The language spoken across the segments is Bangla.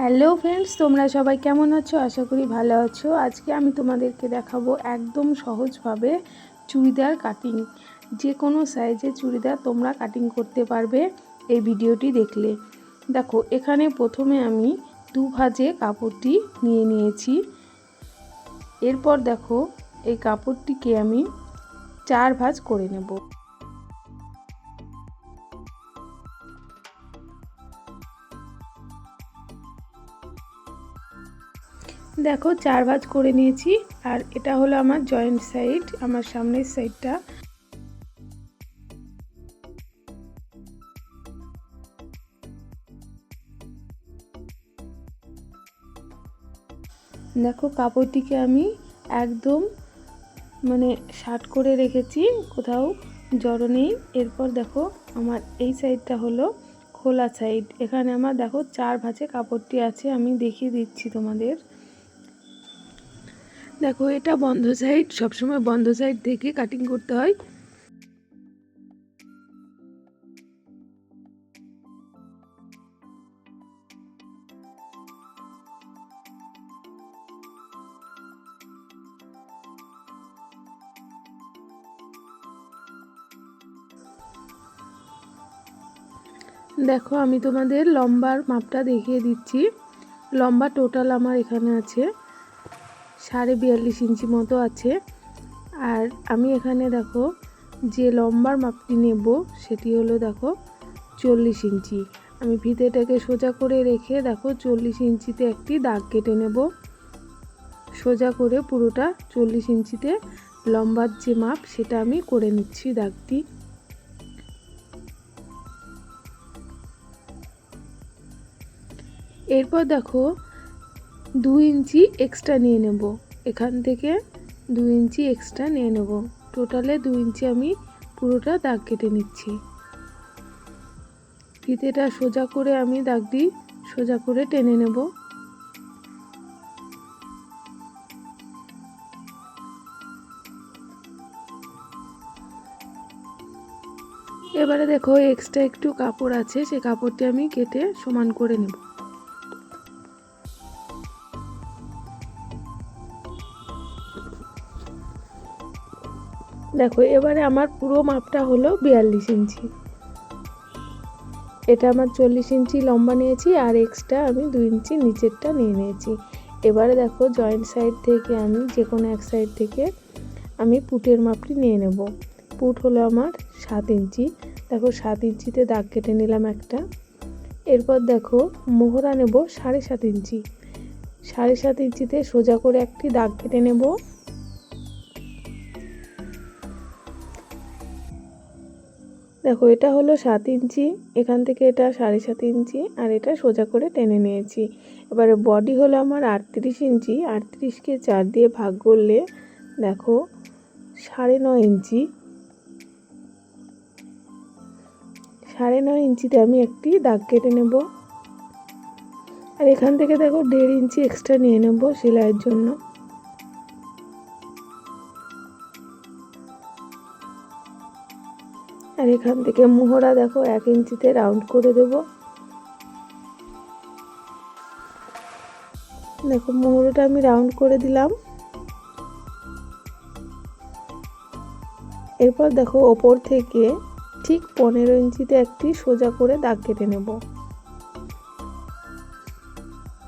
হ্যালো ফ্রেন্ডস, তোমরা সবাই কেমন আছো? আশা করি ভালো আছো। আজকে আমি তোমাদেরকে দেখাবো একদম সহজভাবে চুড়িদার কাটিং যে কোনো সাইজে চুড়িদার তোমরা কাটিং করতে পারবে এই ভিডিওটি দেখলে। দেখো, এখানে প্রথমে আমি দু ভাজে কাপড়টি নিয়ে নিয়েছি। এরপর দেখো, এই কাপড়টিকে আমি চার ভাজ করে নেব। দেখো, চার ভাজ করে নিয়েছি। আর এটা হলো আমার জয়েন্ট সাইড আমার সামনের সাইডটা দেখো, কাপড়টিকে আমি একদম মানে শার্ট করে রেখেছি, কোথাও জড়ো নেই। এরপর দেখো, আমার এই সাইডটা হলো খোলা সাইড এখানে আমার দেখো, চার ভাঁজে কাপড়টি আছে, আমি দেখিয়ে দিচ্ছি তোমাদের। দেখো, এটা বন্ধ সাইড সবসময় বন্ধ সাইড থেকে কাটিং করতে হয়। দেখো, আমি তোমাদের লম্বার মাপটা দেখিয়ে দিচ্ছি। লম্বা টোটাল আমার এখানে আছে। সাড়ে বিয়াল্লিশ ইঞ্চি মতো আছে। আর আমি এখানে দেখো, যে লম্বার মাপটি নেব সেটি হলো দেখো চল্লিশ ইঞ্চি। আমি ফিতেটাকে সোজা করে রেখে দেখো চল্লিশ ইঞ্চিতে একটি দাগ কেটে নেব। সোজা করে পুরোটা চল্লিশ ইঞ্চিতে লম্বার যে মাপ সেটা আমি করে নিচ্ছি দাগটি। এরপর দেখো দু ইঞ্চি এক্সট্রা নিয়ে নেব। এখান থেকে দু ইঞ্চি এক্সট্রা নিয়ে নেব। টোটালে দু ইঞ্চি আমি পুরোটা দাগ কেটে নিচ্ছি। ফিতেটা সোজা করে আমি দাগ দাগটি সোজা করে টেনে নেব। এবারে দেখো এক্সট্রা একটু কাপড় আছে সেই কাপড়টি আমি কেটে সমান করে নেব। দেখো, এবারে আমার পুরো মাপটা হলো বিয়াল্লিশ ইঞ্চি। এটা আমার চল্লিশ ইঞ্চি লম্বা নিয়েছি, আর এক্সট্রা আমি দু ইঞ্চি নিচেরটা নিয়ে নিয়েছি। এবারে দেখো, জয়েন্ট সাইড থেকে আমি যে কোনো এক সাইড থেকে আমি পুটের মাপটি নিয়ে নেব। পুট হলো আমার সাত ইঞ্চি। দেখো, সাত ইঞ্চিতে দাগ কেটে নিলাম একটা। এরপর দেখো, মোহরা নেব সাড়ে সাত ইঞ্চি। সাড়ে সাত ইঞ্চিতে সোজা করে একটি দাগ কেটে নেব। দেখো, এটা হলো সাত ইঞ্চি, এখান থেকে এটা সাড়ে সাত ইঞ্চি, আর এটা সোজা করে টেনে নিয়েছি। এবারে বডি হলো আমার আটত্রিশ ইঞ্চি, আটত্রিশকে চার দিয়ে ভাগ করলে দেখো, সাড়ে নয় ইঞ্চি। সাড়ে নয় ইঞ্চিতে আমি একটি দাগ কেটে নেব। আর এখান থেকে দেখো, দেড় ইঞ্চি এক্সট্রা নিয়ে নেব সেলাইয়ের জন্য। আর এখান থেকে মোহরা দেখো এক ইঞ্চিতে রাউন্ড করে দেব। দেখো, মোহরাটা আমি রাউন্ড করে দিলাম। এরপর দেখো, ওপর থেকে ঠিক পনেরো ইঞ্চিতে একটি সোজা করে দাগ কেটে নেব।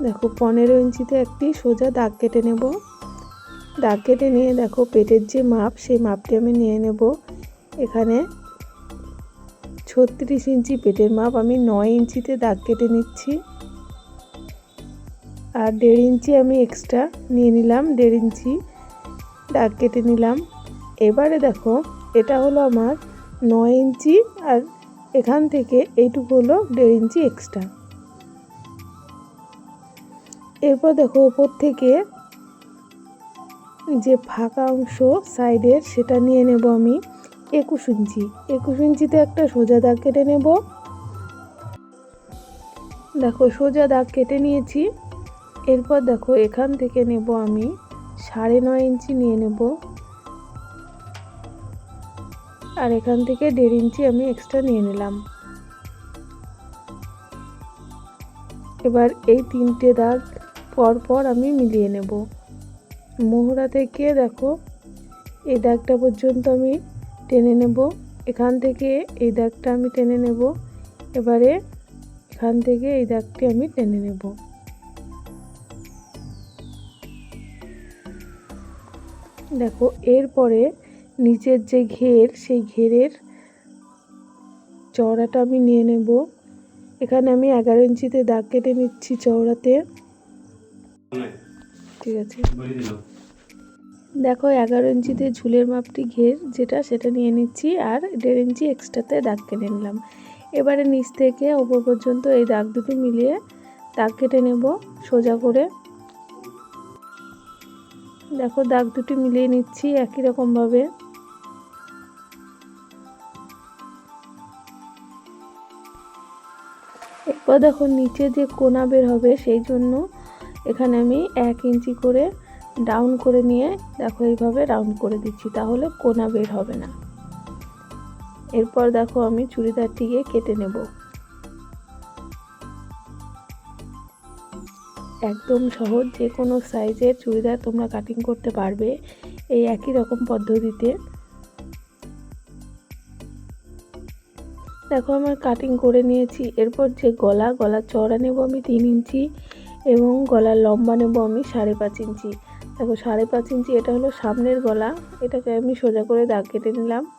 দেখো, পনেরো ইঞ্চিতে একটি সোজা দাগ কেটে নেব। দাগ কেটে নিয়ে দেখো, পেটের যে মাপ, সেই মাপটি আমি নিয়ে নেব। এখানে ছত্রিশ ইঞ্চি পেটের মাপ আমি নয় ইঞ্চিতে দাগ কেটে নিচ্ছি। আর দেড় ইঞ্চি আমি এক্সট্রা নিয়ে নিলাম, দেড় ইঞ্চি দাগ কেটে নিলাম। এবারে দেখো, এটা হলো আমার নয় ইঞ্চি আর এখান থেকে এইটুকু হলো দেড় ইঞ্চি এক্সট্রা। এরপর দেখো, ওপর থেকে যে ফাঁকা অংশ সাইডের সেটা নিয়ে নেব আমি। একুশ ইঞ্চি। একুশ ইঞ্চিতে একটা সোজা দাগ কেটে নেব। দেখো, সোজা দাগ কেটে নিয়েছি। এরপর দেখো, এখান থেকে নেব আমি সাড়ে নয় ইঞ্চি নিয়ে নেব। আর এখান থেকে দেড় ইঞ্চি আমি এক্সট্রা নিয়ে নিলাম। এবার এই তিনটে দাগ পর পর আমি মিলিয়ে নেব। মোহরা থেকে দেখো, এই দাগটা পর্যন্ত আমি টেনে নেব। এখান থেকে এই দাগটা আমি টেনে নেব। এবারে এখান থেকে এই দাগটি আমি টেনে নেব। দেখো এরপরে নিচের যে ঘের সেই ঘেরের চওড়াটা আমি নিয়ে নেব। এখানে আমি এগারো ইঞ্চিতে দাগ কেটে নিচ্ছি চওড়াতে। ঠিক আছে? দেখো, এগারো ইঞ্চিতে ঝুলের মাপটি ঘের, যেটা সেটা নিয়ে নিচ্ছি আর দেড় ইঞ্চি এক্সট্রাতে দাগ কেটে নিলাম। এবারে নিচ থেকে ওপর পর্যন্ত এই দাগ দুটো মিলিয়ে দাগ কেটে নেব সোজা করে। দেখো, দাগ দুটি মিলিয়ে নিচ্ছি একই রকমভাবে। এরপর দেখো, নিচে যে কোনা বের হবে সেই জন্য এখানে আমি এক ইঞ্চি করে ডাউন করে নিয়ে দেখো এইভাবে রাউন্ড করে দিচ্ছি, তাহলে কোনা বের হবে না। এরপর দেখো আমি চুড়িদারটিকে কেটে নেব। একদম সহজ, যে কোনো সাইজের চুড়িদার তোমরা কাটিং করতে পারবে এই একই রকম পদ্ধতিতে। দেখো আমার কাটিং করে নিয়েছি, এরপর যে গলা গলা চড়া নেব আমি তিন ইঞ্চি এবং গলার লম্বা নেব আমি সাড়ে পাঁচ ইঞ্চি। দেখো, সাড়ে পাঁচ ইঞ্চি, এটা হলো সামনের গলা। এটাকে আমি সোজা করে দাগ কেটে নিলাম।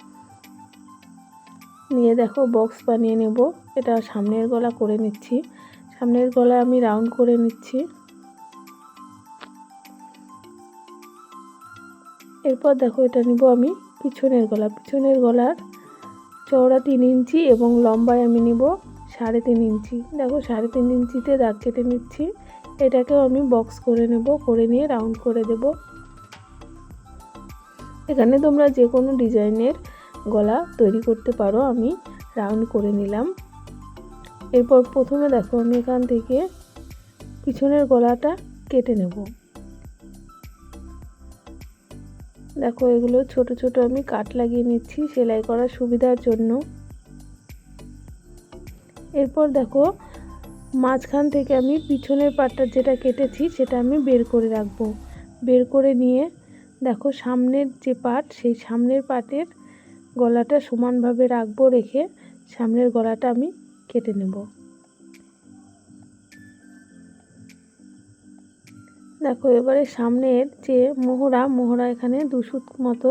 নিয়ে দেখো, বক্স বানিয়ে নেব। এটা সামনের গলা করে নিচ্ছি। সামনের গলা আমি রাউন্ড করে নিচ্ছি। এরপর দেখো, এটা নিব আমি পিছনের গলা। পিছনের গলার চওড়া তিন ইঞ্চি এবং লম্বায় আমি নিব সাড়ে তিন ইঞ্চি। দেখো, সাড়ে তিন ইঞ্চিতে দাগ কেটে নিচ্ছি। এটাকেও আমি বক্স করে নেব, করে নিয়ে রাউন্ড করে দেব। এখানে তোমরা যে কোনো ডিজাইনের গলা তৈরি করতে পারো, আমি রাউন্ড করে নিলাম। এরপর প্রথমে দেখো আমি এখান থেকে পিছনের গলাটা কেটে নেব। দেখো এগুলো ছোট ছোট আমি কাট লাগিয়ে নিচ্ছি, সেলাই করার সুবিধার জন্য। এরপর দেখো মাঝখান থেকে আমি পিছনের পাটটা যেটা কেটেছি সেটা আমি বের করে রাখব। বের করে নিয়ে, দেখো সামনের যে পাট, সেই সামনের পাটের গলাটা সমানভাবে রাখব রেখে সামনের গলাটা আমি কেটে নেব। দেখো এবারে সামনের যে মোহরা মোহরা এখানে দুশুত মতো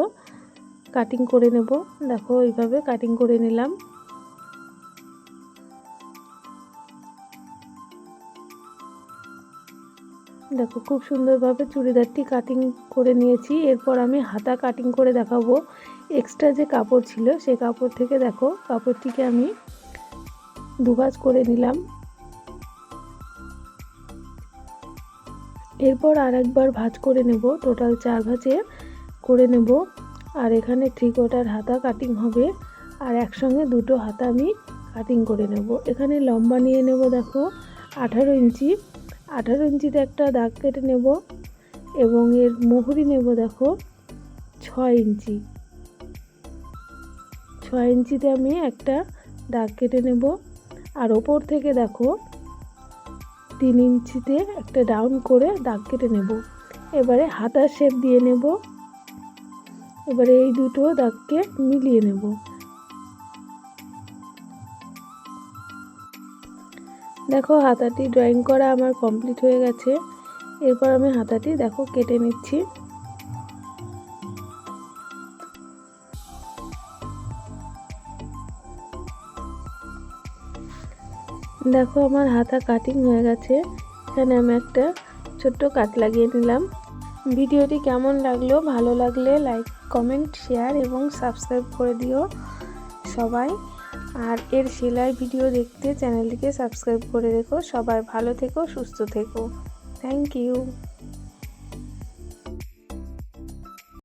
কাটিং করে নেব। দেখো এইভাবে কাটিং করে নিলাম। দেখো, খুব সুন্দরভাবে চুড়িদারটি কাটিং করে নিয়েছি। এরপর আমি হাতা কাটিং করে দেখাবো। এক্সট্রা যে কাপড় ছিল, সেই কাপড় থেকে দেখো, কাপড়টিকে আমি দুভাজ করে নিলাম। এরপর আর একবার ভাজ করে নেব টোটাল চার ভাজে করে নেব। আর এখানে থ্রি কোয়ার্টার হাতা কাটিং হবে। আর একসঙ্গে দুটো হাতা আমি কাটিং করে নেব। এখানে লম্বা নিয়ে নেব, দেখো, আঠারো ইঞ্চি। আঠারো ইঞ্চিতে একটা দাগ কেটে নেব এবং এর মোহরি নেব দেখো ছয় ইঞ্চি। ছয় ইঞ্চিতে আমি একটা দাগ কেটে নেব। আর ওপর থেকে দেখো তিন ইঞ্চিতে একটা ডাউন করে দাগ কেটে নেব। এবারে হাতার শেপ দিয়ে নেব। এবারে এই দুটো দাগকে মিলিয়ে নেব। দেখো হাতাটি ড্রয়িং করা আমার কমপ্লিট হয়ে গেছে। এরপর আমি হাতাটি দেখো কেটে নিচ্ছি। দেখো আমার হাতা কাটিং হয়ে গেছে। এখানে আমি একটা ছোট্ট কাট লাগিয়ে নিলাম। ভিডিওটি কেমন লাগল, ভালো লাগলে লাইক কমেন্ট শেয়ার এবং সাবস্ক্রাইব করে দিও সবাই। আর এর সেলাই ভিডিও দেখতে চ্যানেলটিকে সাবস্ক্রাইব করে রেখো। সবাই ভালো থেকো, সুস্থ থেকো। Thank you